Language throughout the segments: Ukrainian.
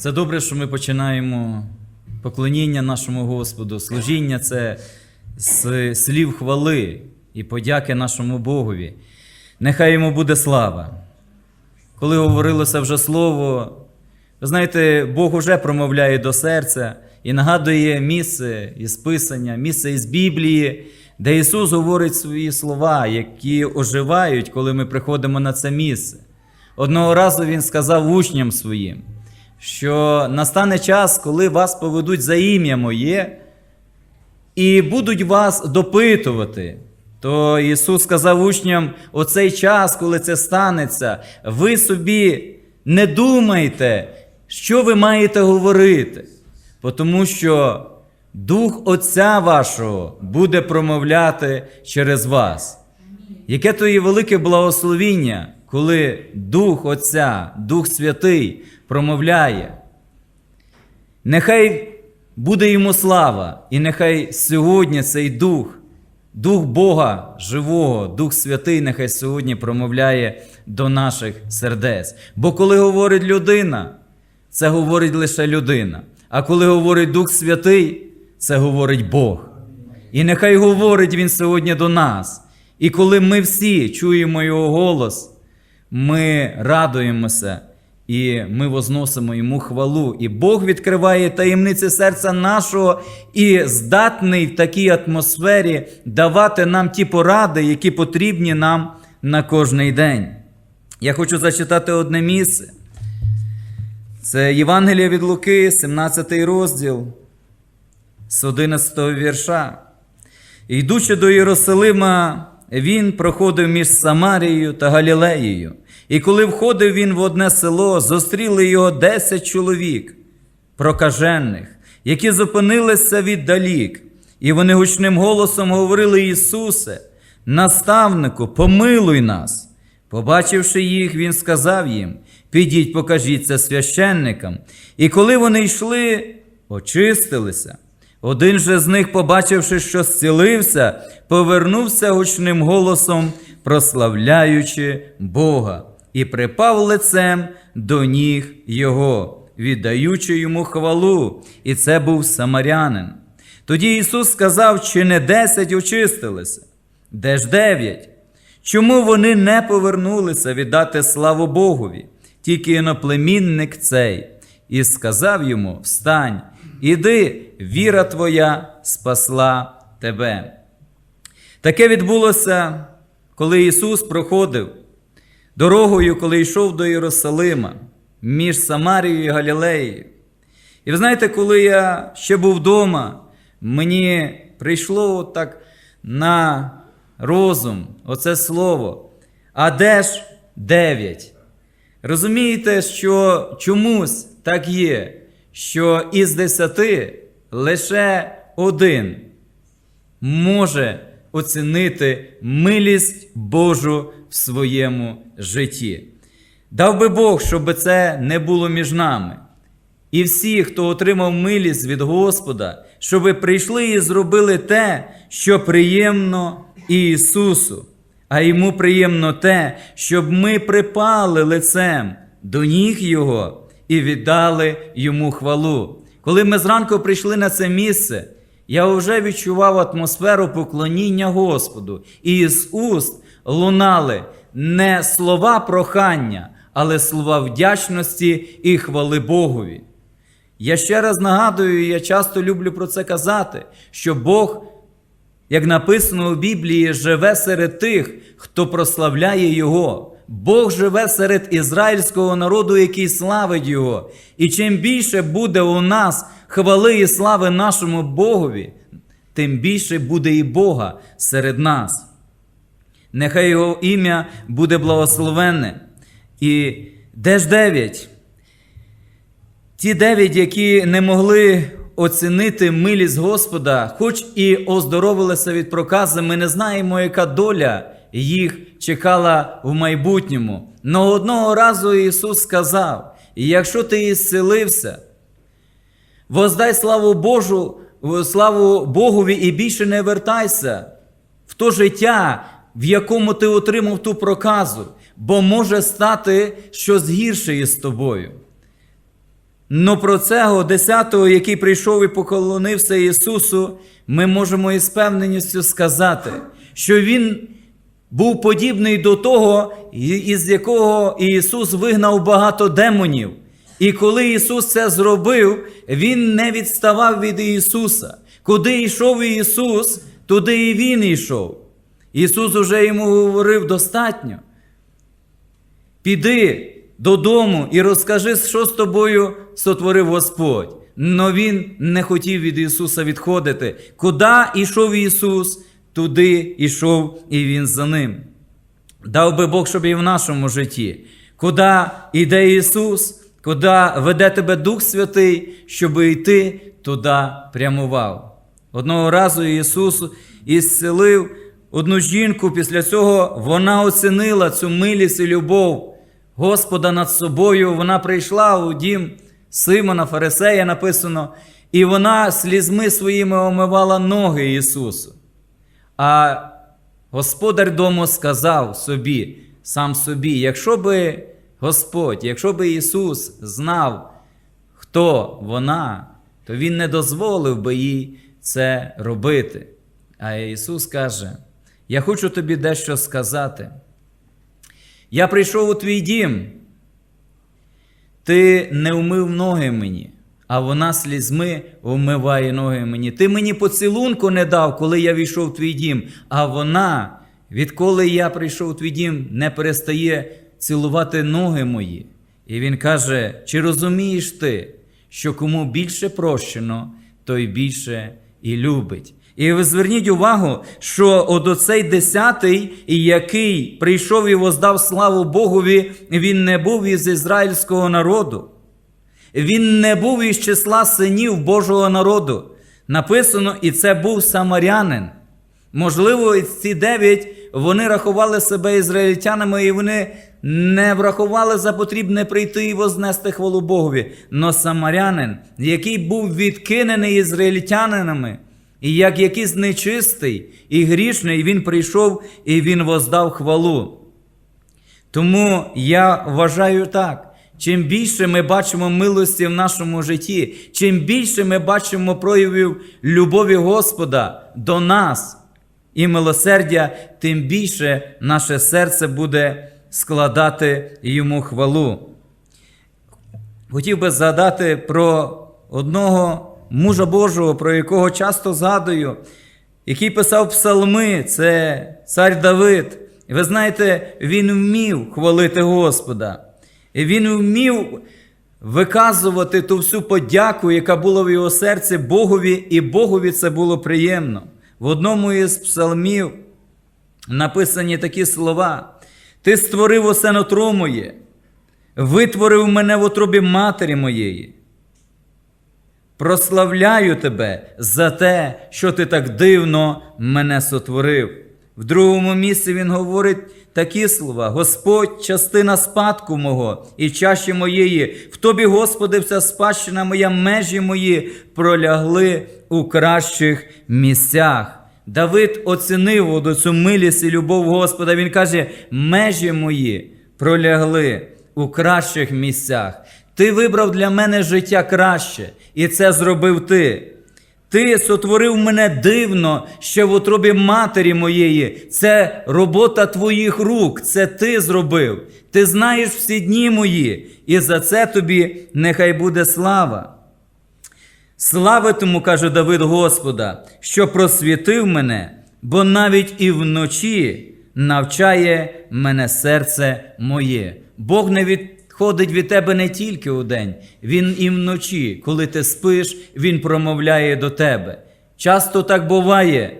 Це добре, що ми починаємо поклоніння нашому Господу. Служіння це з слів хвали і подяки нашому Богові. Нехай йому буде слава. Коли говорилося вже слово, ви знаєте, Бог уже промовляє до серця і нагадує місце із Писання, місце із Біблії, де Ісус говорить свої слова, які оживають, коли ми приходимо на це місце. Одного разу Він сказав учням своїм, що настане час, коли вас поведуть за ім'я моє, і будуть вас допитувати. То Ісус сказав учням: оцей час, коли це станеться, ви собі не думайте, що ви маєте говорити, тому що Дух Отця вашого буде промовляти через вас. Яке то є велике благословіння, коли Дух Отця, Дух Святий промовляє. Нехай буде йому слава, і нехай сьогодні цей дух, дух Бога живого, Дух Святий, нехай сьогодні промовляє до наших сердець. Бо коли говорить людина, це говорить лише людина. А коли говорить Дух Святий, це говорить Бог. І нехай говорить Він сьогодні до нас. І коли ми всі чуємо Його голос, ми радуємося і ми возносимо йому хвалу. І Бог відкриває таємниці серця нашого і здатний в такій атмосфері давати нам ті поради, які потрібні нам на кожний день. Я хочу зачитати одне місце. Це Євангелія від Луки, 17 розділ з 11 вірша. Йдучи до Єрусалима, він проходив між Самарією та Галілеєю. І коли входив він в одне село, зустріли його десять чоловік, прокажених, які зупинилися віддалік, і вони гучним голосом говорили Ісусе, наставнику, помилуй нас. Побачивши їх, він сказав їм: Підіть, покажіться священникам. І коли вони йшли, очистилися. Один же з них, побачивши, що зцілився, повернувся гучним голосом, прославляючи Бога, і припав лицем до ніг його, віддаючи йому хвалу, і це був самарянин. Тоді Ісус сказав, чи не десять очистилися, де ж дев'ять? Чому вони не повернулися віддати славу Богові, тільки іноплемінник цей, і сказав йому: Встань, іди, віра твоя спасла тебе. Таке відбулося, коли Ісус проходив дорогою, коли йшов до Єрусалима між Самарією і Галілеєю. І ви знаєте, коли я ще був вдома, мені прийшло так на розум оце слово. А де ж дев'ять? Розумієте, що чомусь так є, що із десяти лише один може оцінити милість Божу в своєму житті. Дав би Бог, щоб це не було між нами. І всі, хто отримав милість від Господа, щоб прийшли і зробили те, що приємно Ісусу, а йому приємно те, щоб ми припали лицем до ніг Його і віддали йому хвалу. Коли ми зранку прийшли на це місце, я вже відчував атмосферу поклоніння Господу, і з уст лунали не слова прохання, але слова вдячності і хвали Богові. Я ще раз нагадую, я часто люблю про це казати, що Бог, як написано у Біблії, живе серед тих, хто прославляє Його. Бог живе серед ізраїльського народу, який славить Його. І чим більше буде у нас хвали і слави нашому Богові, тим більше буде і Бога серед нас. Нехай Його ім'я буде благословенне. І де ж дев'ять? Ті дев'ять, які не могли оцінити милість Господа, хоч і оздоровилися від прокази, ми не знаємо, яка доля їх чекала в майбутньому. Но одного разу Ісус сказав: якщо ти ісцелився, воздай славу Божу, славу Богові і більше не вертайся в то життя, в якому ти отримав ту проказу, бо може стати щось гірше із тобою. Но про цього десятого, який прийшов і поклонився Ісусу, ми можемо із певненістю сказати, що Він був подібний до того, із якого Ісус вигнав багато демонів. І коли Ісус це зробив, Він не відставав від Ісуса. Куди йшов Ісус, туди і Він йшов. Ісус уже йому говорив достатньо. Піди додому і розкажи, що з тобою сотворив Господь. Но він не хотів від Ісуса відходити. Куди йшов Ісус, туди йшов і Він за ним. Дав би Бог, щоб і в нашому житті. Куди йде Ісус, куди веде тебе Дух Святий, щоб і ти туди прямував. Одного разу Ісус ісцелив одну жінку, після цього вона оцінила цю милість і любов Господа над собою. Вона прийшла у дім Симона, Фарисея написано, і вона слізьми своїми омивала ноги Ісусу. А господар дому сказав собі, сам собі, якщо би Господь, якщо би Ісус знав, хто вона, то Він не дозволив би їй це робити. А Ісус каже: Я хочу тобі дещо сказати. Я прийшов у твій дім, ти не вмив ноги мені, а вона слізьми вмиває ноги мені. Ти мені поцілунку не дав, коли я війшов в твій дім, а вона, відколи я прийшов у твій дім, не перестає цілувати ноги мої. І він каже: Чи розумієш ти, що кому більше прощено, той більше і любить? І ви зверніть увагу, що от оцей десятий, який прийшов і воздав славу Богові, він не був із ізраїльського народу. Він не був із числа синів Божого народу. Написано, і це був самарянин. Можливо, ці дев'ять вони рахували себе ізраїльтянами, і вони не врахували за потрібне прийти і вознести хвалу Богові. Но самарянин, який був відкинений ізраїльтянинами, і як якийсь нечистий і грішний, він прийшов і він воздав хвалу. Тому я вважаю так. Чим більше ми бачимо милості в нашому житті, чим більше ми бачимо проявів любові Господа до нас і милосердя, тим більше наше серце буде складати йому хвалу. Хотів би згадати про одного мужа Божого, про якого часто згадую, який писав псалми, це цар Давид. І ви знаєте, він вмів хвалити Господа. І він вмів виказувати ту всю подяку, яка була в його серці Богові, і Богові це було приємно. В одному із псалмів написані такі слова: Ти створив усе нутро моє, витворив мене в утробі матері моєї. Прославляю тебе за те, що ти так дивно мене сотворив. В другому місці він говорить такі слова: Господь, частина спадку мого і чаші моєї, в тобі, Господи, вся спадщина моя, межі мої пролягли у кращих місцях. Давид оцінив цю милість і любов Господа. Він каже: межі мої пролягли у кращих місцях. Ти вибрав для мене життя краще, і це зробив ти. Ти сотворив мене дивно ще в утробі матері моєї. Це робота твоїх рук, це ти зробив. Ти знаєш всі дні мої, і за це тобі нехай буде слава. Слава тому, каже Давид Господа, що просвітив мене, бо навіть і вночі навчає мене серце моє. Бог не відходить від тебе не тільки у день, Він і вночі, коли ти спиш, Він промовляє до тебе. Часто так буває,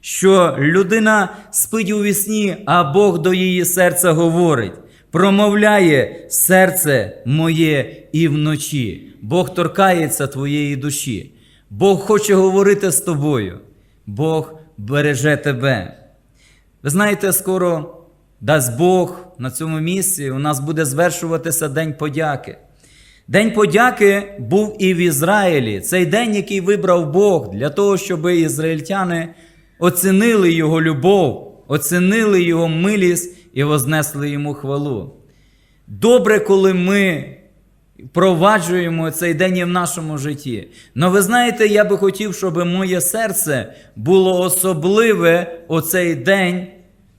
що людина спить у вісні, а Бог до її серця говорить. Промовляє серце моє і вночі. Бог торкається твоєї душі. Бог хоче говорити з тобою. Бог береже тебе. Ви знаєте, скоро дасть Бог на цьому місці, у нас буде звершуватися День подяки. День подяки був і в Ізраїлі. Цей день, який вибрав Бог для того, щоб ізраїльтяни оцінили його любов, оцінили його милість і вознесли йому хвалу. Добре, коли ми впроваджуємо цей день і в нашому житті. Но ви знаєте, я би хотів, щоб моє серце було особливе оцей день,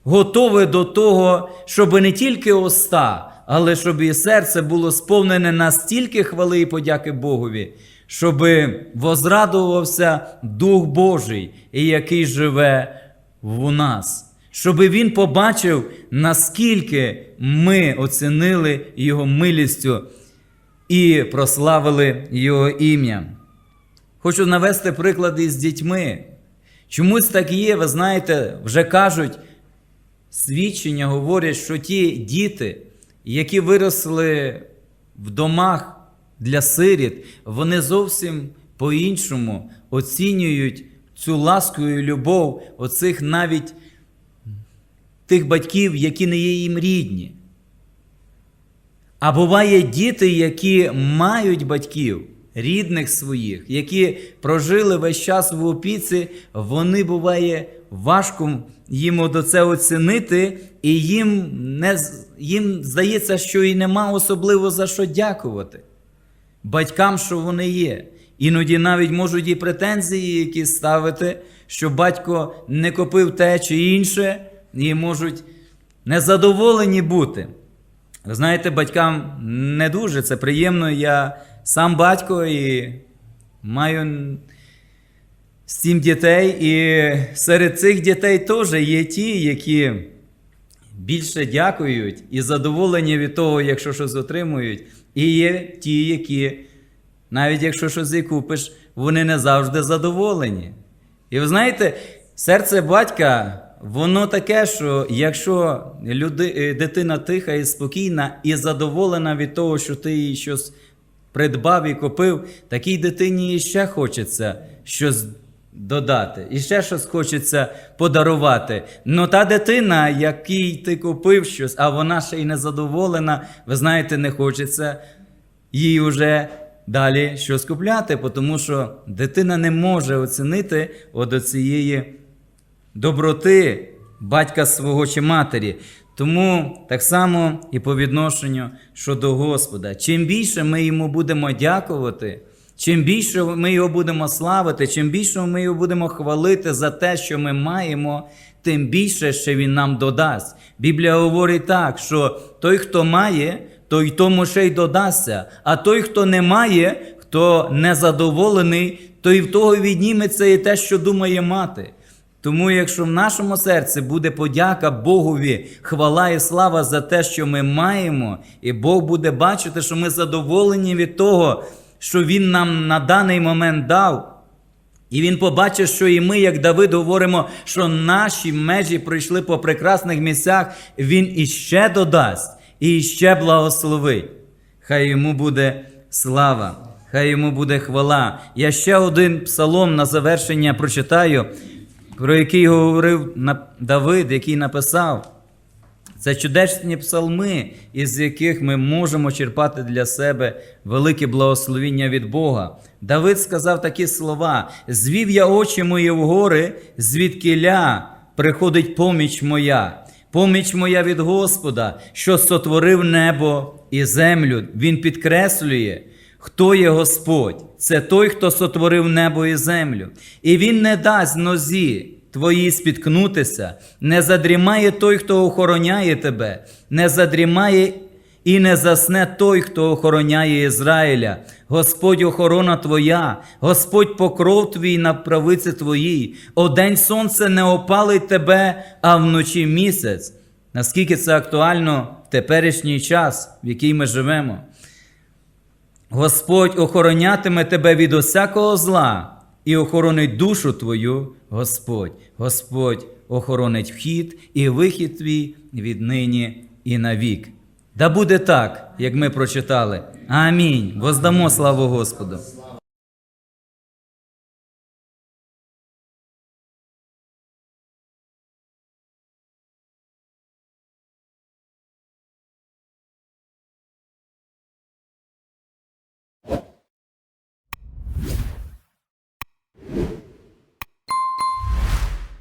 готове до того, щоб не тільки уста, але щоб і серце було сповнене настільки хвали і подяки Богові, щоб возрадувався Дух Божий, який живе в нас. Щоб він побачив, наскільки ми оцінили його милістю і прославили його ім'я. Хочу навести приклади з дітьми. Чомусь так є, ви знаєте, вже кажуть, свідчення говорять, що ті діти, які виросли в домах для сиріт, вони зовсім по-іншому оцінюють цю ласку і любов оцих навіть тих батьків, які не є їм рідні. А буває діти, які мають батьків, рідних своїх, які прожили весь час в опіці, вони буває важко їм до це оцінити, і їм, не, їм здається, що і нема особливо за що дякувати батькам, що вони є. Іноді навіть можуть і претензії які ставити, що батько не купив те чи інше, і можуть незадоволені бути. Ви знаєте, батькам не дуже це приємно. Я сам батько і маю сім дітей, і серед цих дітей теж є ті, які більше дякують і задоволені від того, якщо щось отримують. І є ті, які, навіть якщо щось і купиш, вони не завжди задоволені. І ви знаєте, серце батька, воно таке, що якщо люди, е, дитина тиха і спокійна і задоволена від того, що ти їй щось придбав і купив, такій дитині ще хочеться щось додати, і ще щось хочеться подарувати. Ну та дитина, якій ти купив щось, а вона ще й не задоволена, ви знаєте, не хочеться їй вже далі щось купляти, тому що дитина не може оцінити от цієї доброти батька свого чи матері. Тому так само і по відношенню щодо Господа. Чим більше ми йому будемо дякувати, чим більше ми його будемо славити, чим більше ми його будемо хвалити за те, що ми маємо, тим більше ще він нам додасть. Біблія говорить так, що той, хто має, той тому ще й додасться, а той, хто не має, хто незадоволений, то і в того відніметься і те, що думає мати. Тому, якщо в нашому серці буде подяка Богові, хвала і слава за те, що ми маємо, і Бог буде бачити, що ми задоволені від того, що Він нам на даний момент дав. І він побачить, що і ми, як Давид, говоримо, що наші межі пройшли по прекрасних місцях, він іще додасть, і іще благословить. Хай йому буде слава, хай йому буде хвала. Я ще один псалом на завершення прочитаю, про який говорив Давид, який написав. Це чудесні псалми, із яких ми можемо черпати для себе велике благословіння від Бога. Давид сказав такі слова: Звів я очі мої в гори, звідкиля приходить поміч моя. Поміч моя від Господа, що сотворив небо і землю. Він підкреслює, Хто є Господь? Це той, хто сотворив небо і землю. І він не дасть нозі твоїй спіткнутися, не задрімає той, хто охороняє тебе, не задрімає і не засне той, хто охороняє Ізраїля. Господь охорона твоя, Господь покров твій на правиці твоїй. Одень сонце не опалить тебе, а вночі місяць. Наскільки це актуально в теперішній час, в який ми живемо. Господь охоронятиме тебе від усякого зла і охоронить душу твою, Господь. Господь охоронить вхід і вихід твій віднині і навік. Да буде так, як ми прочитали. Амінь. Воздамо славу Господу.